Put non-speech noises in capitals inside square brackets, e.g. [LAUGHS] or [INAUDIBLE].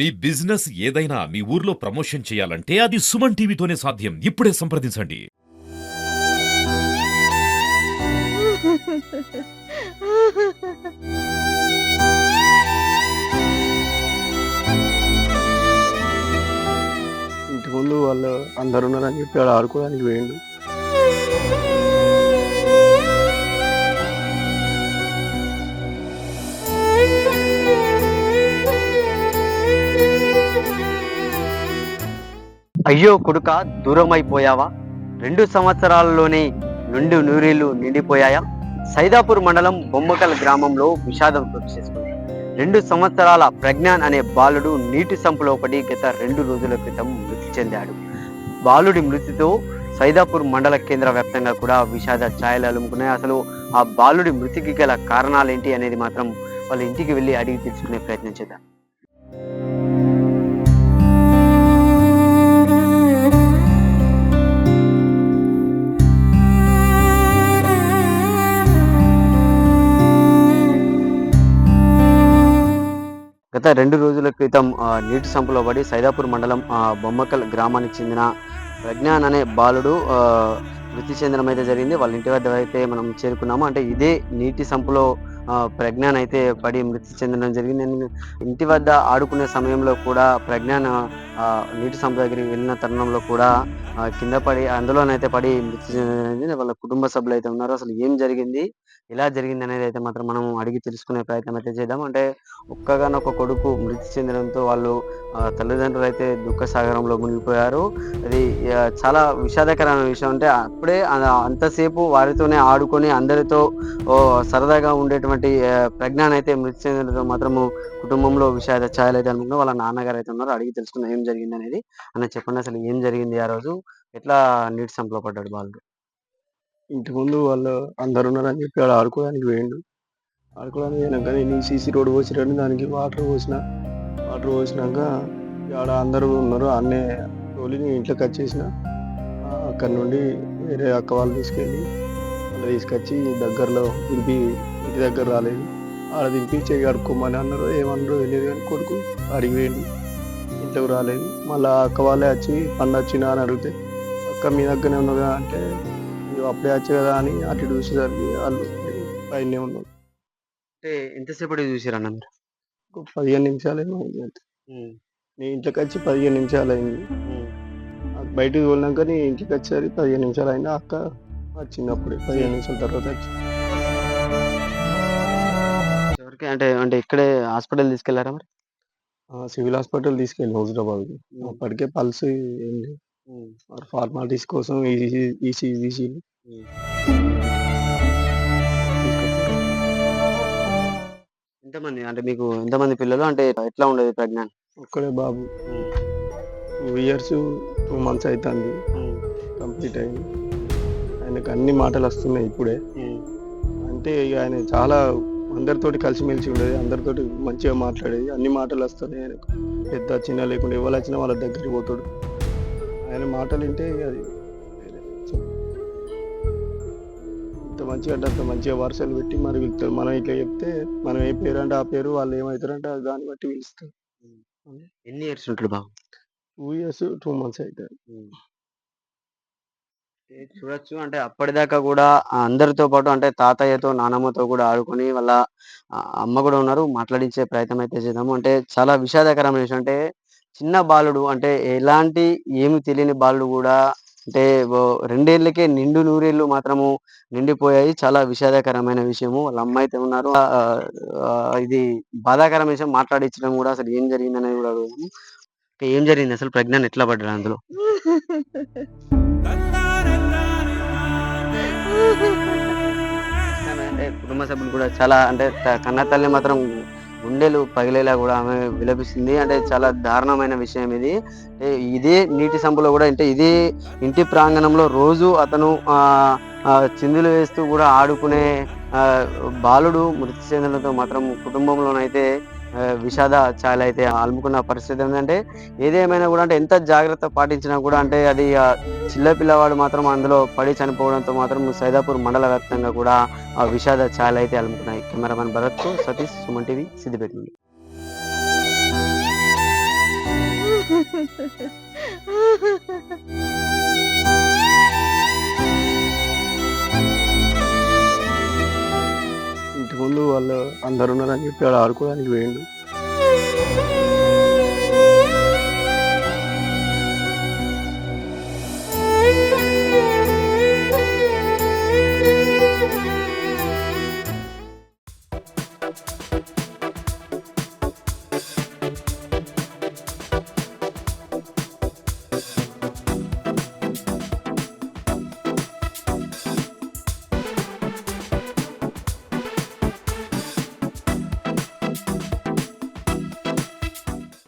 మీ business ఏదైనా మీ ఊర్లో promotion చేయాలంటే అది సుమన్ టీవీతోనే సాధ్యం. ఇప్పుడే సంప్రదించండి. ఇంటి ముందు వాళ్ళు అందరు ఉన్నారని చెప్పి ఆడుకోవడానికి వేయండు అయ్యో కొడుక దూరమైపోయావా? రెండు సంవత్సరాలలోనే నుండి నూరేళ్ళు నిండిపోయాయా? సైదాపూర్ మండలం బొమ్మకల్ గ్రామంలో విషాదం చేసుకుంది. రెండు సంవత్సరాల ప్రజ్ఞాన్ అనే బాలుడు నీటి సంపులో పడి గత రెండు రోజుల క్రితం మృతి చెందాడు. బాలుడి మృతితో సైదాపూర్ మండల కేంద్ర వ్యాప్తంగా కూడా విషాద ఛాయలు అలుముకున్నాయి. అసలు ఆ బాలుడి మృతికి గల కారణాలు ఏంటి అనేది మాత్రం వాళ్ళ ఇంటికి వెళ్ళి అడిగి తెలుసుకునే ప్రయత్నం చేద్దాం. గత రెండు రోజుల క్రితం నీటి సంపులో పడి సైదాపూర్ మండలం బొమ్మకల్ గ్రామానికి చెందిన ప్రజ్ఞాన్ అనే బాలుడు మృతి చెందడం అయితే జరిగింది. వాళ్ళ ఇంటి వద్ద అయితే మనం చేరుకున్నాము. అంటే ఇదే నీటి సంపులో ప్రజ్ఞాన్ అయితే పడి మృతి చెందడం జరిగింది. నేను ఇంటి వద్ద ఆడుకునే సమయంలో కూడా ప్రజ్ఞాన్ నీటి సంపద దగ్గరికి వెళ్ళిన తరుణంలో కూడా కింద పడి అందులోనైతే పడి మృతి చెందడం వాళ్ళ కుటుంబ సభ్యులు అయితే ఉన్నారు. అసలు ఏం జరిగింది? ఎలా జరిగింది అనేది అయితే మాత్రం మనం అడిగి తెలుసుకునే ప్రయత్నం అయితే చేద్దాం. అంటే ఒక్కగానొక్క కొడుకు మృతి చెందడంతో వాళ్ళు తల్లిదండ్రులు అయితే దుఃఖ సాగరంలో మునిగిపోయారు. అది చాలా విషాదకరమైన విషయం. అంటే అప్పుడే అంతసేపు వారితోనే ఆడుకొని అందరితో సరదాగా ఉండేటువంటి ఉన్నటువంటి ప్రజ్ఞాన్ అయితే మృతి చెందడంతో మాత్రము కుటుంబంలో విషాద ఛాయలు అయితే అనుకుంటున్నారు వాళ్ళ నాన్నగారు అయితే ఉన్నారు అడిగి తెలుసుకున్న ఏం జరిగింది అనేది అన్న చెప్పండి అసలు ఏం జరిగింది ఆ రోజు? ఎట్లా నీటి సంపలో పడ్డాడు బాలుడు? ఇంటి ముందు వాళ్ళు అందరు ఉన్నారని చెప్పి ఆడ ఆడుకోవడానికి వేయండు ఆడుకోవడానికి పోయినాక నేను సీసీ రోడ్ పోసిరని దానికి వాటర్ పోసిన. వాటర్ పోసినాక ఆడ అందరూ ఉన్నారు. అన్నే తోలి నేను ఇంట్లోకి వచ్చేసిన. అక్కడ నుండి వేరే అక్క వాళ్ళు తీసుకెళ్ళి వాళ్ళు తీసుకొచ్చి దగ్గరలో దింపి ఇంటి దగ్గర రాలేదు. ఆడ దింపి చెయ్యి కడుక్కోమని అన్నారు. ఏమన్నారు తెలియదు కానీ కొడుకు అడిగి వేయండి ఇంట్లోకి రాలేదు. మళ్ళీ అక్క వాళ్ళే వచ్చి పండు వచ్చినా అని అడిగితే అక్క మీ దగ్గరనే ఉన్నదా అంటే "అయ్యో, అప్పుడే వచ్చి కదా అని అటు చూసేసరికి వాళ్ళు పైన ఉన్నారు. అంటే ఎంతసేపటి చూసారన్న మీరు? పదిహేను నిమిషాలు నేను ఇంట్లోకి వచ్చి పదిహేను నిమిషాలు అయింది. బయటకు వెళ్ళినాక నేను ఇంటికి వచ్చేసరికి పదిహేను నిమిషాలు అయింది. అక్క వచ్చింది అప్పుడే. పదిహేను నిమిషాల తర్వాత వచ్చి ఎవరికి అంటే అంటే ఇక్కడే హాస్పిటల్ తీసుకెళ్ళారా మరి? సివిల్ హాస్పిటల్ తీసుకెళ్ళి హైదరాబాద్ అప్పటికే పల్స్ ఏం లేదు. మరి ఫార్మాలిటీస్ కోసం ఈసీ ఈసీ తీసి ఎంతమంది? అంటే మీకు ఎంతమంది పిల్లలు? అంటే ఎట్లా ఉండేది ప్రజ్ఞాన్? ఒక్కడే బాబు. టూ ఇయర్స్ టూ మంత్స్ అవుతుంది కంప్లీట్ అయింది. ఆయనకు అన్ని మాటలు వస్తున్నాయి ఇప్పుడే. అంటే ఇక ఆయన చాలా అందరితోటి కలిసిమెలిసి ఉండేది అందరితోటి మంచిగా మాట్లాడేది అన్ని మాటలు వస్తున్నాయి ఆయనకు. పెద్ద చిన్న లేకుండా ఎవరు వచ్చినా వాళ్ళ దగ్గరికి పోతాడు. ఆయన మాటలు వింటే అది. ఇంత మంచిగా అంటే అంత మంచిగా వరుసలు పెట్టి మరి పిలుస్తారు. మనం ఇట్లా చెప్తే మనం ఏ పేరు అంటే ఆ పేరు వాళ్ళు ఏమవుతారంటే దాన్ని బట్టి పిలుస్తారు. ఎన్ని ఇయర్స్ ఉంటాడు బాబు? టూ ఇయర్స్ టూ మంత్స్ అవుతాయి చూడొచ్చు. అంటే అప్పటిదాకా కూడా అందరితో పాటు అంటే తాతయ్యతో నానమ్మతో కూడా ఆడుకొని వాళ్ళ అమ్మ కూడా ఉన్నారు. మాట్లాడించే ప్రయత్నం అయితే చేద్దాము. అంటే చాలా విషాదకరమైన విషయం. అంటే చిన్న బాలుడు అంటే ఎలాంటి ఏమి తెలియని బాలుడు కూడా అంటే రెండేళ్ళకే నిండు నూరేళ్ళు మాత్రము నిండిపోయాయి. చాలా విషాదకరమైన విషయము. వాళ్ళ అమ్మ అయితే ఉన్నారు. ఇది బాధాకరమైన విషయం మాట్లాడించడం కూడా అసలు ఏం జరిగిందనేది కూడా అడుగుతాము ఏం జరిగింది అసలు ప్రజ్ఞాన్ ఎట్లా పడ్డాడు అందులో? [LAUGHS] కానిస్టేబుల్ కూడా చాలా అంటే కన్న తల్లి మాత్రం గుండెలు పగిలేలా కూడా ఆమె విలపిస్తుంది. అంటే చాలా దారుణమైన విషయం ఇది. ఇదే నీటి సంపులో కూడా అంటే ఇదే ఇంటి ప్రాంగణంలో రోజు అతను చిందులు వేస్తూ కూడా ఆడుకునే బాలుడు మృతి చెందడంతో మాత్రం కుటుంబంలోనైతే విషాద ఛాయలు అయితే అలుముకున్న పరిస్థితి ఏంటంటే ఏదేమైనా కూడా అంటే ఎంత జాగ్రత్త పాటించినా కూడా అంటే అది చిల్ల పిల్లవాడు మాత్రం అందులో పడి చనిపోవడంతో మాత్రం సైదాపూర్ మండల వ్యాప్తంగా కూడా ఆ విషాద ఛాయలు అయితే అలుముకున్నాయి. కెమెరామెన్ భరత్ సతీష్ సుమన్ టీవీ సిద్దిపేట నుండి [LAUGHS] అందరు ఉన్నారని చెప్పి ఆడుకోవడానికి పోయిండు.